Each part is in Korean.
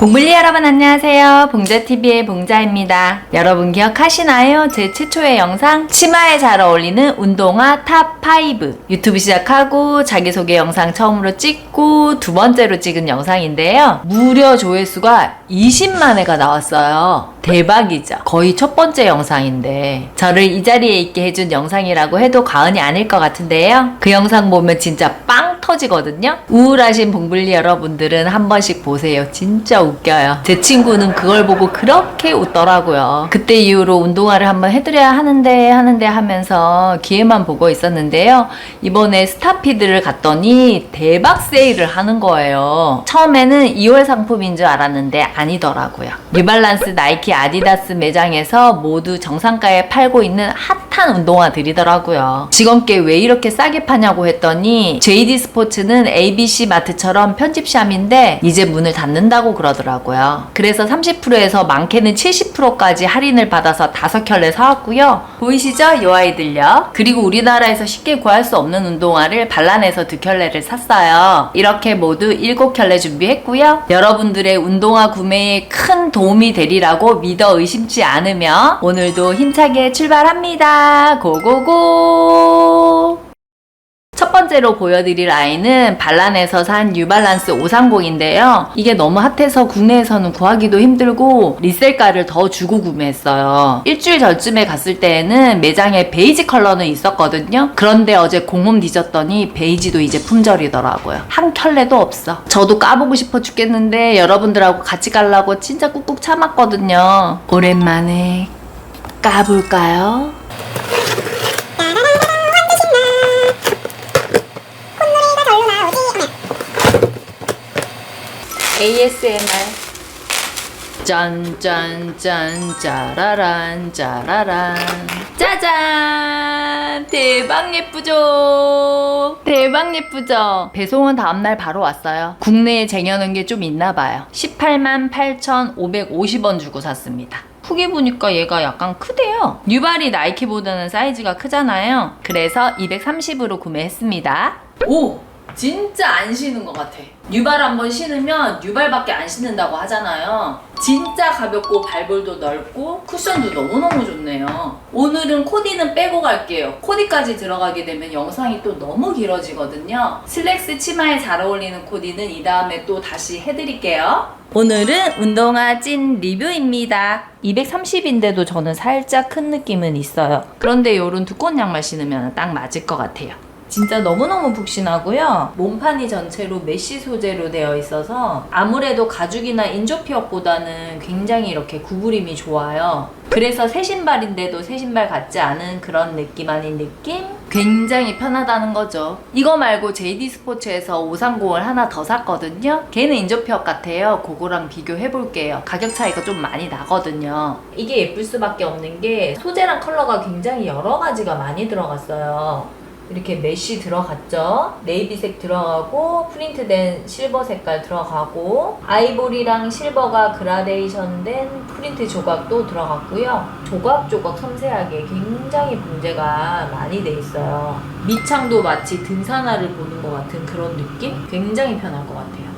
봉블리 여러분 안녕하세요. 봉자TV의 봉자입니다. 여러분 기억하시나요? 제 최초의 영상 치마에 잘 어울리는 운동화 탑5 유튜브 시작하고 자기소개 영상 처음으로 찍고 두 번째로 찍은 영상인데요. 무려 조회수가 20만 회가 나왔어요. 대박이죠. 거의 첫 번째 영상인데 저를 이 자리에 있게 해준 영상이라고 해도 과언이 아닐 것 같은데요. 그 영상 보면 진짜 빵 터지거든요. 우울하신 봉블리 여러분들은 한 번씩 보세요. 진짜 웃겨요. 제 친구는 그걸 보고 그렇게 웃더라고요. 그때 이후로 운동화를 한번 해드려야 하는데 하는데 하면서 기회만 보고 있었는데요. 이번에 스타피드를 갔더니 대박 세일을 하는 거예요. 처음에는 2월 상품인 줄 알았는데 아니더라고요. 뉴발란스, 나이키, 아디다스 매장에서 모두 정상가에 팔고 있는 핫한 운동화들이더라고요. 직원께 왜 이렇게 싸게 파냐고 했더니 JD 스포츠는 ABC 마트처럼 편집샵인데 이제 문을 닫는다고 그러더라고요. 그래서 30%에서 많게는 70%까지 할인을 받아서 다섯 켤레 사왔고요. 보이시죠? 요 아이들요. 그리고 우리나라에서 쉽게 구할 수 없는 운동화를 반란에서 두 켤레를 샀어요. 이렇게 모두 일곱 켤레 준비했고요. 여러분들의 운동화 구매 에 큰 도움이 되리라고 믿어 의심치 않으며 오늘도 힘차게 출발합니다. 고고고! 첫 번째로 보여드릴 아이는 발란에서 산 뉴발란스 530인데요. 이게 너무 핫해서 국내에서는 구하기도 힘들고 리셀가를 더 주고 구매했어요. 일주일 전쯤에 갔을 때에는 매장에 베이지 컬러는 있었거든요. 그런데 어제 공홈 뒤졌더니 베이지도 이제 품절이더라고요. 한 켤레도 없어. 저도 까보고 싶어 죽겠는데 여러분들하고 같이 가려고 진짜 꾹꾹 참았거든요. 오랜만에 까볼까요? ASMR 짠짠짠 짜라란 짜라란. 짜잔! 대박 예쁘죠? 대박 예쁘죠? 배송은 다음날 바로 왔어요. 국내에 쟁여놓은 게 좀 있나봐요. 18만 8,550원 주고 샀습니다. 후기 보니까 얘가 약간 크대요. 뉴발이 나이키보다는 사이즈가 크잖아요. 그래서 230으로 구매했습니다. 오 진짜 안 신은 것 같아. 뉴발 한번 신으면 뉴발밖에 안 신는다고 하잖아요. 진짜 가볍고 발볼도 넓고 쿠션도 너무너무 좋네요. 오늘은 코디는 빼고 갈게요. 코디까지 들어가게 되면 영상이 또 너무 길어지거든요. 슬랙스 치마에 잘 어울리는 코디는 이 다음에 또 다시 해드릴게요. 오늘은 운동화 찐 리뷰입니다. 230인데도 저는 살짝 큰 느낌은 있어요. 그런데 요런 두꺼운 양말 신으면 딱 맞을 것 같아요. 진짜 너무너무 푹신하고요. 몸판이 전체로 메쉬 소재로 되어 있어서 아무래도 가죽이나 인조피업보다는 굉장히 이렇게 구부림이 좋아요. 그래서 새 신발인데도 새 신발 같지 않은 그런 느낌 아닌 느낌? 굉장히 편하다는 거죠. 이거 말고 JD 스포츠에서 530을 하나 더 샀거든요. 걔는 인조피업 같아요. 그거랑 비교해 볼게요. 가격 차이가 좀 많이 나거든요. 이게 예쁠 수밖에 없는 게 소재랑 컬러가 굉장히 여러 가지가 많이 들어갔어요. 이렇게 메쉬 들어갔죠. 네이비색 들어가고 프린트된 실버 색깔 들어가고 아이보리랑 실버가 그라데이션 된 프린트 조각도 들어갔고요. 조각조각 섬세하게 굉장히 문제가 많이 돼 있어요. 밑창도 마치 등산화를 보는 것 같은 그런 느낌? 굉장히 편할 것 같아요.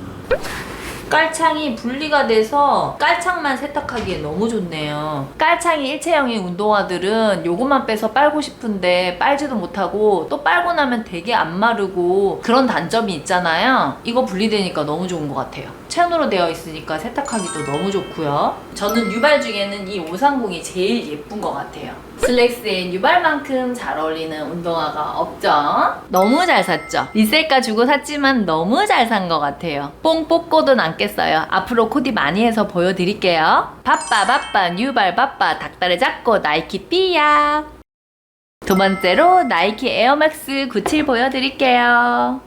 깔창이 분리가 돼서 깔창만 세탁하기에 너무 좋네요. 깔창이 일체형인 운동화들은 요것만 빼서 빨고 싶은데 빨지도 못하고 또 빨고 나면 되게 안 마르고 그런 단점이 있잖아요. 이거 분리되니까 너무 좋은 것 같아요. 천으로 되어 있으니까 세탁하기도 너무 좋고요. 저는 유발 중에는 이 530이 제일 예쁜 것 같아요. 슬랙스에 유발만큼 잘 어울리는 운동화가 없죠? 너무 잘 샀죠? 리셀가 주고 샀지만 너무 잘 산 것 같아요. 뽕 뽑고도 남겠어요. 앞으로 코디 많이 해서 보여드릴게요. 바빠 바빠 뉴발 바빠 닭다리 잡고 나이키 삐야. 두 번째로 나이키 에어맥스 97 보여드릴게요.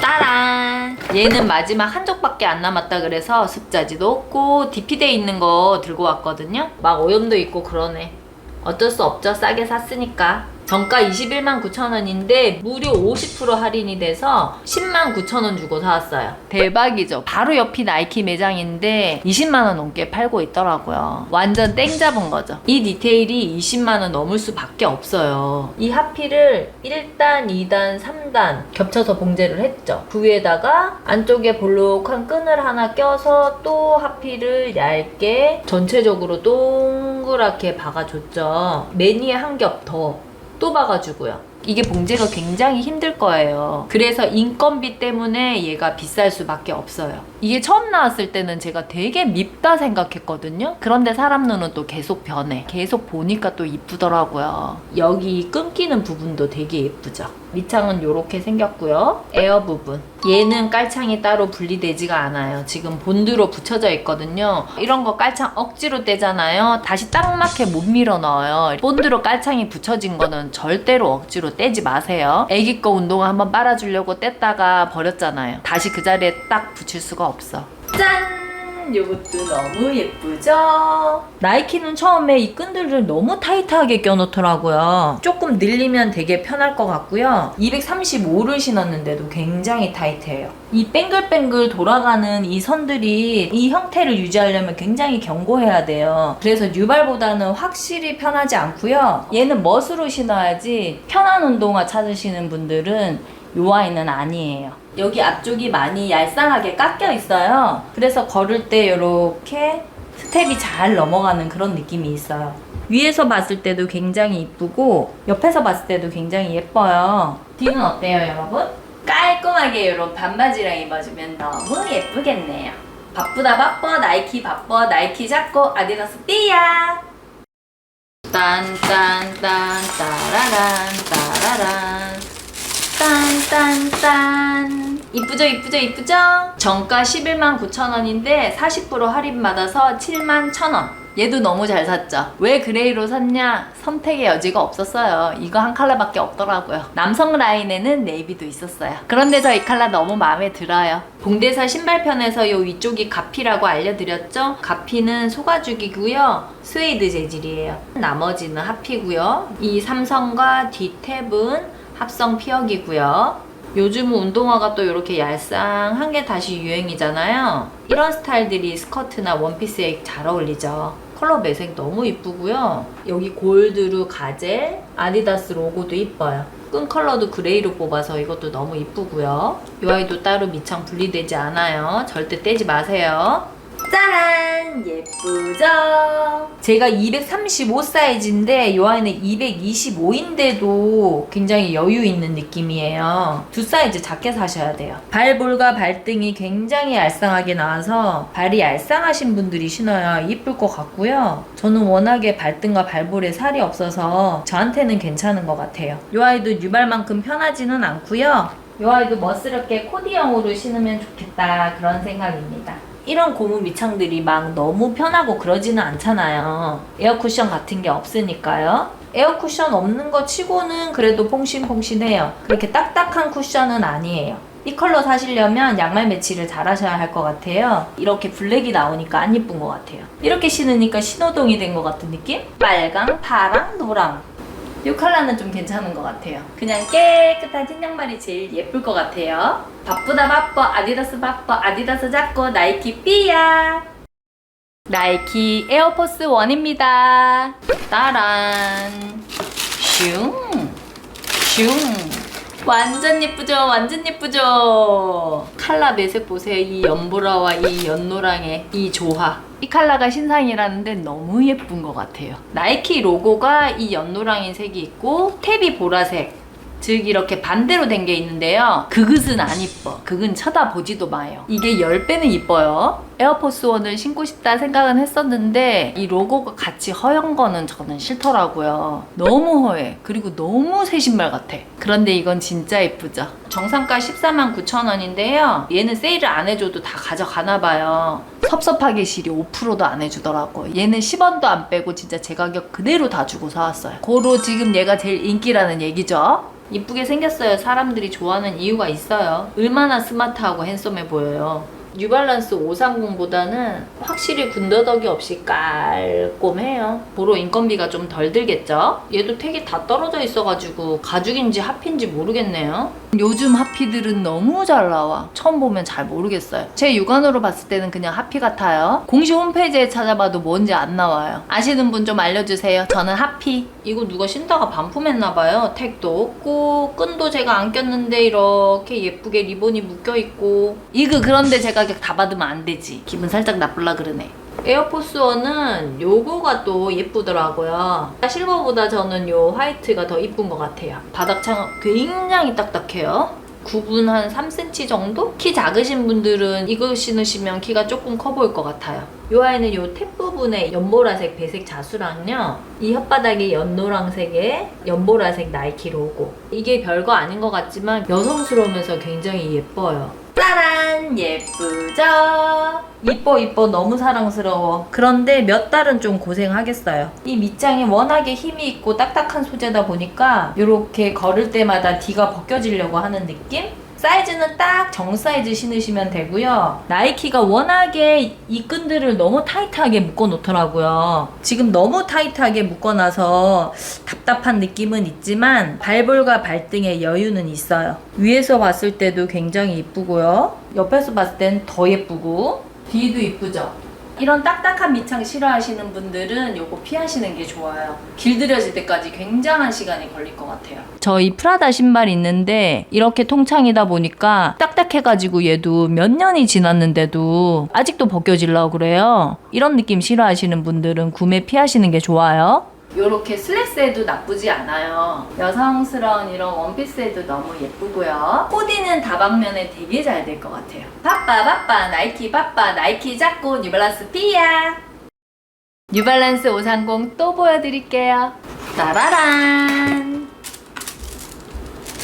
따란! 얘는 마지막 한 족밖에 안 남았다 그래서 습자지도 없고 DP돼 있는 거 들고 왔거든요. 막 오염도 있고 그러네. 어쩔 수 없죠. 싸게 샀으니까. 정가 21만 9천 원인데 무료 50% 할인이 돼서 10만 9천 원 주고 사왔어요. 대박이죠. 바로 옆이 나이키 매장인데 20만 원 넘게 팔고 있더라고요. 완전 땡 잡은 거죠. 이 디테일이 20만 원 넘을 수밖에 없어요. 이 하피를 1단, 2단, 3단 겹쳐서 봉제를 했죠. 그 위에다가 안쪽에 볼록한 끈을 하나 껴서 또 하피를 얇게 전체적으로 동그랗게 박아줬죠. 매니에 한 겹 더 또 박아주고요. 이게 봉제가 굉장히 힘들 거예요. 그래서 인건비 때문에 얘가 비쌀 수밖에 없어요. 이게 처음 나왔을 때는 제가 되게 밉다 생각했거든요. 그런데 사람 눈은 또 계속 변해. 계속 보니까 또 이쁘더라고요. 여기 끊기는 부분도 되게 예쁘죠. 밑창은 이렇게 생겼고요. 에어 부분. 얘는 깔창이 따로 분리되지가 않아요. 지금 본드로 붙여져 있거든요. 이런 거 깔창 억지로 떼잖아요. 다시 딱 맞게 못 밀어 넣어요. 본드로 깔창이 붙여진 거는 절대로 억지로 떼지 마세요. 애기 거 운동화 한번 빨아주려고 뗐다가 버렸잖아요. 다시 그 자리에 딱 붙일 수가 없어. 짠! 이것도 너무 예쁘죠? 나이키는 처음에 이 끈들을 너무 타이트하게 껴놓더라고요. 조금 늘리면 되게 편할 것 같고요. 235를 신었는데도 굉장히 타이트해요. 이 뱅글뱅글 돌아가는 이 선들이 이 형태를 유지하려면 굉장히 견고해야 돼요. 그래서 뉴발보다는 확실히 편하지 않고요. 얘는 멋으로 신어야지 편한 운동화 찾으시는 분들은 요 아이는 아니에요. 여기 앞쪽이 많이 얄쌍하게 깎여 있어요. 그래서 걸을 때 이렇게 스텝이 잘 넘어가는 그런 느낌이 있어요. 위에서 봤을 때도 굉장히 이쁘고 옆에서 봤을 때도 굉장히 예뻐요. 뒤는 어때요, 여러분? 깔끔하게 이런 반바지랑 입어주면 너무 예쁘겠네요. 바쁘다 바빠 나이키 바빠 나이키 잡고 아디다스 삐야. 딴딴딴 따라란 따라란 딴딴딴 이쁘죠 이쁘죠 이쁘죠? 정가 11만 9천 원인데 40% 할인 받아서 7만 1천 원. 얘도 너무 잘 샀죠? 왜 그레이로 샀냐? 선택의 여지가 없었어요. 이거 한 컬러밖에 없더라고요. 남성 라인에는 네이비도 있었어요. 그런데 저 이 컬러 너무 마음에 들어요. 봉대사 신발편에서 요 위쪽이 가피라고 알려드렸죠? 가피는 소가죽이고요. 스웨이드 재질이에요. 나머지는 하피고요. 이 삼성과 뒤 탭은 합성 피혁이고요. 요즘은 운동화가 또 이렇게 얄쌍한 게 다시 유행이잖아요. 이런 스타일들이 스커트나 원피스에 잘 어울리죠. 컬러 매색 너무 이쁘고요. 여기 골드루 가젤, 아디다스 로고도 이뻐요. 끈 컬러도 그레이로 뽑아서 이것도 너무 이쁘고요. 이 아이도 따로 밑창 분리되지 않아요. 절대 떼지 마세요. 짜란! 예쁘죠? 제가 235 사이즈인데 이 아이는 225인데도 굉장히 여유 있는 느낌이에요. 두 사이즈 작게 사셔야 돼요. 발볼과 발등이 굉장히 얄쌍하게 나와서 발이 얄쌍하신 분들이 신어야 이쁠 것 같고요. 저는 워낙에 발등과 발볼에 살이 없어서 저한테는 괜찮은 것 같아요. 이 아이도 뉴발만큼 편하지는 않고요. 이 아이도 멋스럽게 코디형으로 신으면 좋겠다 그런 생각입니다. 이런 고무 밑창들이 막 너무 편하고 그러지는 않잖아요. 에어 쿠션 같은 게 없으니까요. 에어 쿠션 없는 거 치고는 그래도 퐁신퐁신해요. 그렇게 딱딱한 쿠션은 아니에요. 이 컬러 사시려면 양말 매치를 잘 하셔야 할 것 같아요. 이렇게 블랙이 나오니까 안 예쁜 것 같아요. 이렇게 신으니까 신호동이 된 것 같은 느낌? 빨강, 파랑, 노랑. 이 컬러는 좀 괜찮은 것 같아요. 그냥 깨끗한 흰 양말이 제일 예쁠 것 같아요. 바쁘다 바빠 아디다스 바빠 아디다스 잡고 나이키 삐야. 나이키 에어포스 1입니다. 따란. 슝. 슝. 완전 예쁘죠? 완전 예쁘죠? 칼라 매색 보세요. 이 연보라와 이 연노랑의 이 조화. 이 칼라가 신상이라는데 너무 예쁜 것 같아요. 나이키 로고가 이 연노랑의 색이 있고 탭이 보라색. 즉 이렇게 반대로 된 게 있는데요. 그것은 안 이뻐. 그건 쳐다보지도 마요. 이게 10배는 이뻐요. 에어포스 1을 신고 싶다 생각은 했었는데 이 로고가 같이 허연 거는 저는 싫더라고요. 너무 허해. 그리고 너무 새 신발 같아. 그런데 이건 진짜 예쁘죠. 정상가 14만 9천 원인데요. 얘는 세일을 안 해줘도 다 가져가나 봐요. 섭섭하게 실이 5%도 안 해주더라고. 얘는 10원도 안 빼고 진짜 제 가격 그대로 다 주고 사왔어요. 고로 지금 얘가 제일 인기라는 얘기죠. 이쁘게 생겼어요. 사람들이 좋아하는 이유가 있어요. 얼마나 스마트하고 핸섬해 보여요. 뉴발란스 530보다는 확실히 군더더기 없이 깔끔해요. 도로 인건비가 좀 덜 들겠죠? 얘도 택이 다 떨어져 있어가지고 가죽인지 하피인지 모르겠네요. 요즘 하피들은 너무 잘 나와. 처음 보면 잘 모르겠어요. 제 육안으로 봤을 때는 그냥 하피 같아요. 공식 홈페이지에 찾아봐도 뭔지 안 나와요. 아시는 분 좀 알려주세요. 저는 하피. 이거 누가 신다가 반품했나봐요. 택도 없고 끈도 제가 안 꼈는데 이렇게 예쁘게 리본이 묶여있고 이거 그런데 제가 격 다 받으면 안 되지. 기분 살짝 나쁠라 그러네. 에어포스 원은 요거가 또 예쁘더라고요. 실버보다 저는 요 화이트가 더 이쁜 것 같아요. 바닥창 굉장히 딱딱해요. 구분 한 3cm 정도? 키 작으신 분들은 이거 신으시면 키가 조금 커 보일 것 같아요. 요 아이는 요탭 부분에 연보라색 배색 자수랑요. 이 혓바닥에 연노랑색에 연보라색 나이키 로고. 이게 별거 아닌 것 같지만 여성스러우면서 굉장히 예뻐요. 짜란! 예쁘죠? 이뻐 이뻐 너무 사랑스러워. 그런데 몇 달은 좀 고생하겠어요. 이 밑장이 워낙에 힘이 있고 딱딱한 소재다 보니까 이렇게 걸을 때마다 뒤가 벗겨지려고 하는 느낌? 사이즈는 딱 정 사이즈 신으시면 되고요. 나이키가 워낙에 이 끈들을 너무 타이트하게 묶어 놓더라고요. 지금 너무 타이트하게 묶어 놔서 답답한 느낌은 있지만 발볼과 발등에 여유는 있어요. 위에서 봤을 때도 굉장히 이쁘고요. 옆에서 봤을 땐 더 예쁘고 뒤도 이쁘죠? 이런 딱딱한 밑창 싫어하시는 분들은 요거 피하시는 게 좋아요. 길들여질 때까지 굉장한 시간이 걸릴 것 같아요. 저이 프라다 신발 있는데 이렇게 통창이다 보니까 딱딱해가지고 얘도 몇 년이 지났는데도 아직도 벗겨질라고 그래요. 이런 느낌 싫어하시는 분들은 구매 피하시는 게 좋아요. 이렇게 슬랙스에도 나쁘지 않아요. 여성스러운 이런 원피스에도 너무 예쁘고요. 코디는 다방면에 되게 잘 될 것 같아요. 바빠 바빠 나이키 바빠 나이키 잡고 뉴발란스 피야. 뉴발란스 530 또 보여드릴게요. 따라란.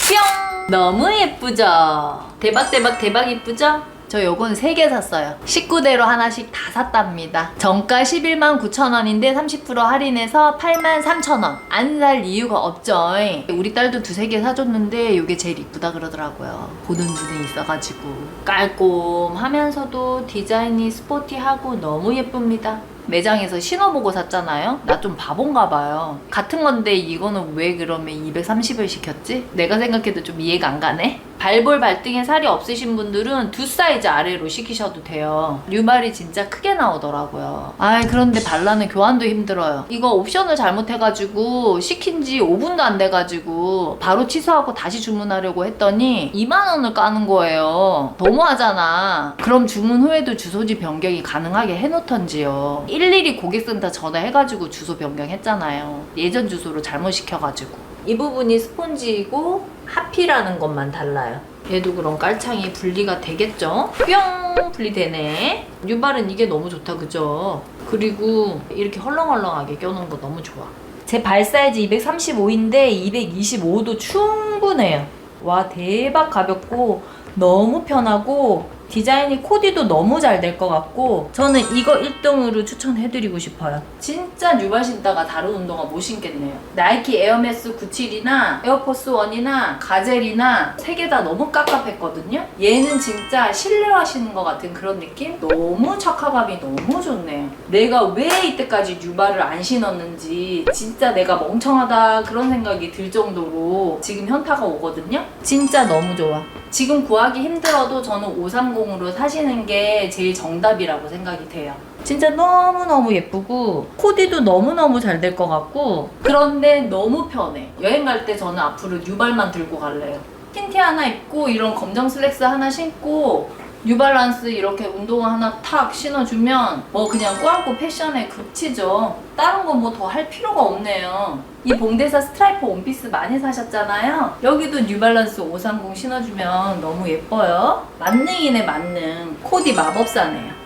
뿅! 너무 예쁘죠? 대박 대박 대박 예쁘죠? 저 요건 3개 샀어요. 19대로 하나씩 다 샀답니다. 정가 11만 9천 원인데 30% 할인해서 8만 3천 원. 안 살 이유가 없죠. 우리 딸도 두세 개 사줬는데 이게 제일 이쁘다 그러더라고요. 보는 눈에 있어가지고. 깔끔하면서도 디자인이 스포티하고 너무 예쁩니다. 매장에서 신어보고 샀잖아요. 나 좀 바본가 봐요. 같은 건데 이거는 왜 그러면 230을 시켰지? 내가 생각해도 좀 이해가 안 가네. 발볼 발등에 살이 없으신 분들은 두 사이즈 아래로 시키셔도 돼요. 류말이 진짜 크게 나오더라고요. 아 그런데 발라는 교환도 힘들어요. 이거 옵션을 잘못해가지고 시킨 지 5분도 안 돼가지고 바로 취소하고 다시 주문하려고 했더니 2만 원을 까는 거예요. 너무하잖아. 그럼 주문 후에도 주소지 변경이 가능하게 해놓던지요. 일일이 고객센터 전화해가지고 주소 변경했잖아요. 예전 주소로 잘못 시켜가지고. 이 부분이 스폰지이고 하피라는 것만 달라요. 얘도 그럼 깔창이 분리가 되겠죠? 뿅! 분리되네. 뉴발은 이게 너무 좋다, 그죠? 그리고 이렇게 헐렁헐렁하게 껴놓은 거 너무 좋아. 제 발 사이즈 235인데 225도 충분해요. 와, 대박 가볍고 너무 편하고 디자인이 코디도 너무 잘 될 것 같고 저는 이거 1등으로 추천해드리고 싶어요. 진짜 뉴발 신다가 다른 운동화 못 신겠네요. 나이키 에어매스 97이나 에어포스 1이나 가젤이나 세 개 다 너무 깝깝했거든요. 얘는 진짜 신뢰하시는 것 같은 그런 느낌? 너무 착화감이 너무 좋네요. 내가 왜 이때까지 뉴발을 안 신었는지 진짜 내가 멍청하다 그런 생각이 들 정도로 지금 현타가 오거든요. 진짜 너무 좋아. 지금 구하기 힘들어도 저는 530으로 사시는 게 제일 정답이라고 생각이 돼요. 진짜 너무너무 예쁘고 코디도 너무너무 잘 될 것 같고 그런데 너무 편해. 여행 갈 때 저는 앞으로 뉴발만 들고 갈래요. 흰 티 하나 입고 이런 검정 슬랙스 하나 신고 뉴발란스 이렇게 운동화 하나 탁 신어주면 뭐 그냥 꾸안꾸 패션의 극치죠. 다른 건뭐더 할 필요가 없네요. 이 봉대사 스트라이프 원피스 많이 사셨잖아요. 여기도 뉴발란스 530 신어주면 너무 예뻐요. 만능이네 만능. 코디 마법사네요.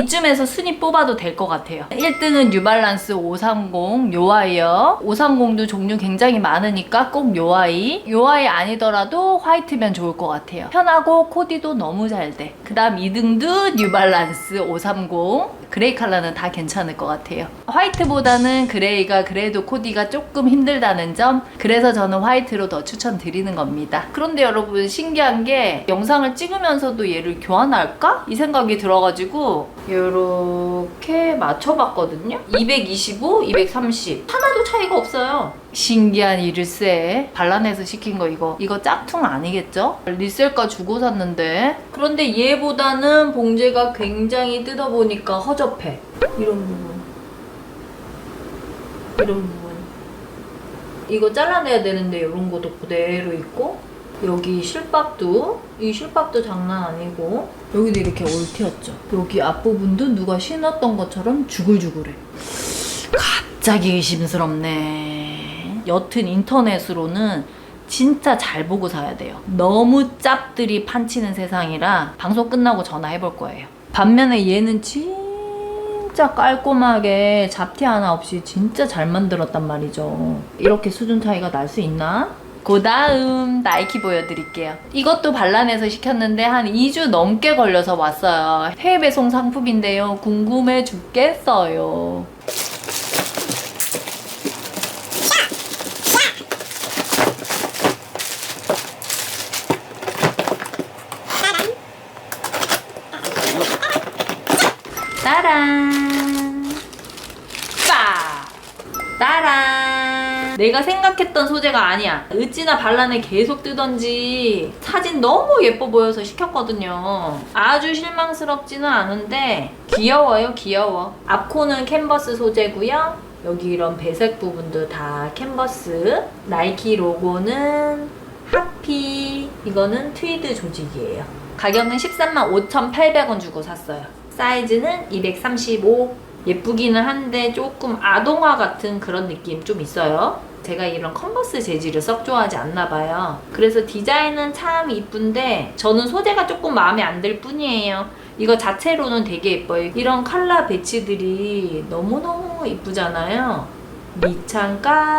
이쯤에서 순위 뽑아도 될 것 같아요. 1등은 뉴발란스 530 요아이요. 530도 종류 굉장히 많으니까 꼭 요아이. 요아이 아니더라도 화이트면 좋을 것 같아요. 편하고 코디도 너무 잘 돼. 그 다음 2등도 뉴발란스 530. 그레이 컬러는 다 괜찮을 것 같아요. 화이트보다는 그레이가 그래도 코디가 조금 힘들다는 점 그래서 저는 화이트로 더 추천드리는 겁니다. 그런데 여러분 신기한 게 영상을 찍으면서도 얘를 교환할까? 이 생각이 들어가지고 이렇게 맞춰봤거든요. 225, 230 하나도 차이가 없어요. 신기한 이르세 발란에서 시킨 거 이거. 이거 짝퉁 아니겠죠? 리셀가 주고 샀는데. 그런데 얘보다는 봉제가 굉장히 뜯어보니까 허접해. 이런 부분. 이런 부분. 이거 잘라내야 되는데 이런 것도 그대로 있고. 여기 실밥도. 이 실밥도 장난 아니고. 여기도 이렇게 올티었죠. 여기 앞부분도 누가 신었던 것처럼 주글주글해. 갑자기 의심스럽네 여튼 인터넷으로는 진짜 잘 보고 사야 돼요 너무 짭들이 판치는 세상이라 방송 끝나고 전화해 볼 거예요 반면에 얘는 진짜 깔끔하게 잡티 하나 없이 진짜 잘 만들었단 말이죠 이렇게 수준 차이가 날 수 있나? 그 다음 나이키 보여드릴게요. 이것도 반란에서 시켰는데 한 2주 넘게 걸려서 왔어요. 해외 배송 상품인데요. 궁금해 죽겠어요. 내가 생각했던 소재가 아니야. 어찌나 반란에 계속 뜨던지 사진 너무 예뻐 보여서 시켰거든요. 아주 실망스럽지는 않은데 귀여워요, 귀여워. 앞코는 캔버스 소재고요. 여기 이런 배색 부분도 다 캔버스. 나이키 로고는 하피. 이거는 트위드 조직이에요. 가격은 13만 5,800원 주고 샀어요. 사이즈는 235. 예쁘기는 한데 조금 아동화 같은 그런 느낌 좀 있어요. 제가 이런 컨버스 재질을 썩 좋아하지 않나 봐요. 그래서 디자인은 참 이쁜데 저는 소재가 조금 마음에 안 들 뿐이에요. 이거 자체로는 되게 예뻐요. 이런 컬러 배치들이 너무너무 이쁘잖아요.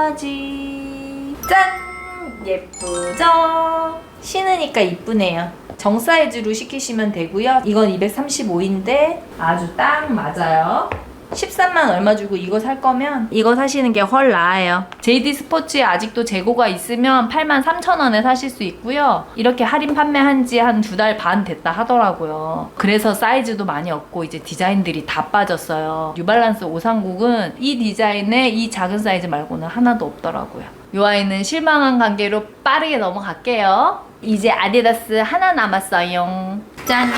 밑창까지 짠! 예쁘죠? 신으니까 이쁘네요. 정 사이즈로 시키시면 되고요. 이건 235인데 아주 딱 맞아요. 13만 얼마 주고 이거 살 거면 이거 사시는 게 훨 나아요. JD 스포츠에 아직도 재고가 있으면 8만 3천 원에 사실 수 있고요. 이렇게 할인 판매한 지 한 두 달 반 됐다 하더라고요. 그래서 사이즈도 많이 없고 이제 디자인들이 다 빠졌어요. 뉴발란스 530은 이 디자인에 이 작은 사이즈 말고는 하나도 없더라고요. 이 아이는 실망한 관계로 빠르게 넘어갈게요. 이제 아디다스 하나 남았어요. 짠!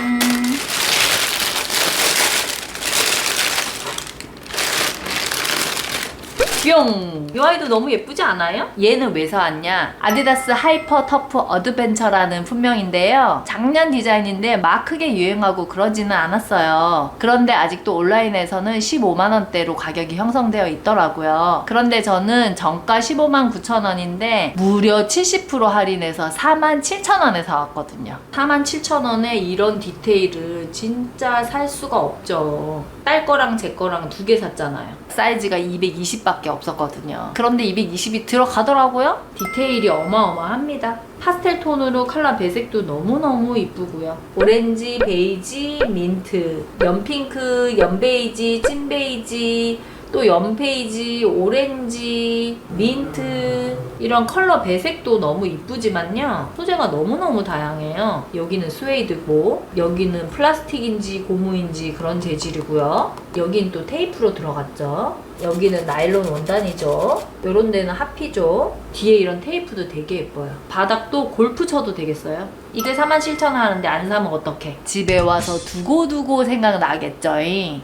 뿅! 이 아이도 너무 예쁘지 않아요? 얘는 왜 사왔냐? 아디다스 하이퍼 터프 어드벤처라는 품명인데요. 작년 디자인인데 막 크게 유행하고 그러지는 않았어요. 그런데 아직도 온라인에서는 15만원대로 가격이 형성되어 있더라고요. 그런데 저는 정가 15만 9천원인데 무려 70% 할인해서 4만 7천원에 사왔거든요. 4만 7천원에 이런 디테일을 진짜 살 수가 없죠. 딸 거랑 제 거랑 두 개 샀잖아요. 사이즈가 220밖에 없었거든요. 그런데 220이 들어가더라고요. 디테일이 어마어마합니다. 파스텔 톤으로 컬러 배색도 너무너무 이쁘고요. 오렌지, 베이지, 민트, 연핑크, 연베이지, 찐베이지, 또 연페이지, 오렌지, 민트 이런 컬러 배색도 너무 이쁘지만요. 소재가 너무너무 다양해요. 여기는 스웨이드고 여기는 플라스틱인지 고무인지 그런 재질이고요. 여긴 또 테이프로 들어갔죠. 여기는 나일론 원단이죠. 요런 데는 하피죠. 뒤에 이런 테이프도 되게 예뻐요. 바닥도 골프 쳐도 되겠어요. 이게 47,000원 하는데 안 사면 어떡해. 집에 와서 두고두고 생각나겠죠.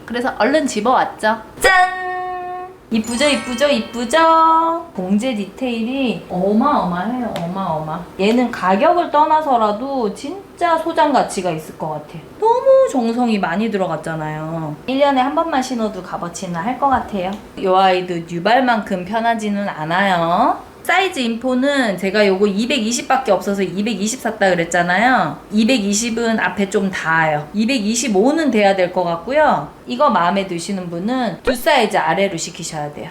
그래서 얼른 집어왔죠. 짠! 이쁘죠 이쁘죠 이쁘죠? 봉제 디테일이 어마어마해요 어마어마. 얘는 가격을 떠나서라도 진짜 소장 가치가 있을 것 같아 너무 정성이 많이 들어갔잖아요. 1년에 한 번만 신어도 값어치는 할 것 같아요. 이 아이도 뉴발만큼 편하지는 않아요 사이즈 인포는 제가 요거 220밖에 없어서 220 샀다 그랬잖아요. 220은 앞에 좀 닿아요. 225는 돼야 될 것 같고요. 이거 마음에 드시는 분은 두 사이즈 아래로 시키셔야 돼요.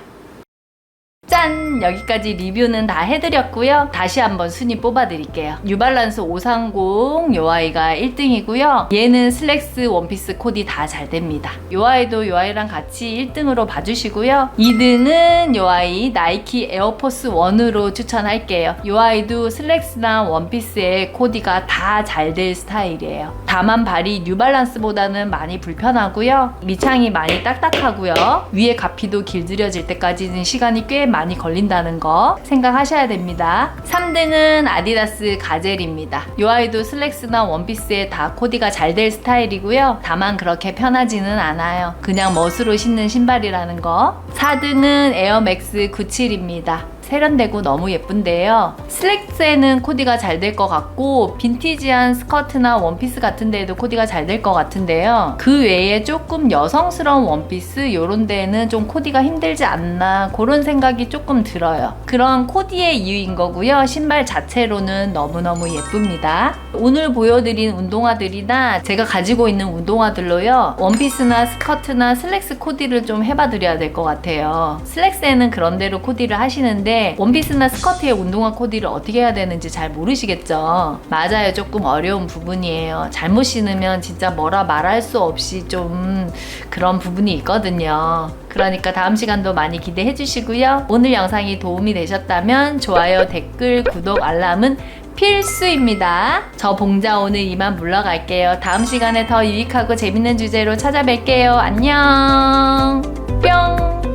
짠! 여기까지 리뷰는 다 해드렸고요. 다시 한번 순위 뽑아드릴게요. 뉴발란스 530 요 아이가 1등이고요. 얘는 슬랙스 원피스 코디 다 잘 됩니다. 요 아이도 요 아이랑 같이 1등으로 봐주시고요. 2등은 요 아이 나이키 에어포스 1으로 추천할게요. 요 아이도 슬랙스나 원피스의 코디가 다 잘 될 스타일이에요. 다만 발이 뉴발란스보다는 많이 불편하고요. 밑창이 많이 딱딱하고요. 위에 가피도 길들여질 때까지는 시간이 꽤 많이 걸린다는 거 생각하셔야 됩니다. 3등은 아디다스 가젤입니다. 이 아이도 슬랙스나 원피스에 다 코디가 잘 될 스타일이고요. 다만 그렇게 편하지는 않아요. 그냥 멋으로 신는 신발이라는 거. 4등은 에어맥스 97입니다. 세련되고 너무 예쁜데요. 슬랙스에는 코디가 잘 될 것 같고 빈티지한 스커트나 원피스 같은 데에도 코디가 잘 될 것 같은데요. 그 외에 조금 여성스러운 원피스 이런 데에는 좀 코디가 힘들지 않나 그런 생각이 조금 들어요. 그런 코디의 이유인 거고요. 신발 자체로는 너무너무 예쁩니다. 오늘 보여드린 운동화들이나 제가 가지고 있는 운동화들로요. 원피스나 스커트나 슬랙스 코디를 좀 해봐 드려야 될 것 같아요. 슬랙스에는 그런 대로 코디를 하시는데 원피스나 스커트의 운동화 코디를 어떻게 해야 되는지 잘 모르시겠죠? 맞아요. 조금 어려운 부분이에요. 잘못 신으면 진짜 뭐라 말할 수 없이 좀 그런 부분이 있거든요. 그러니까 다음 시간도 많이 기대해 주시고요. 오늘 영상이 도움이 되셨다면 좋아요, 댓글, 구독, 알람은 필수입니다. 저 봉자 오늘 이만 물러갈게요. 다음 시간에 더 유익하고 재밌는 주제로 찾아뵐게요. 안녕. 뿅.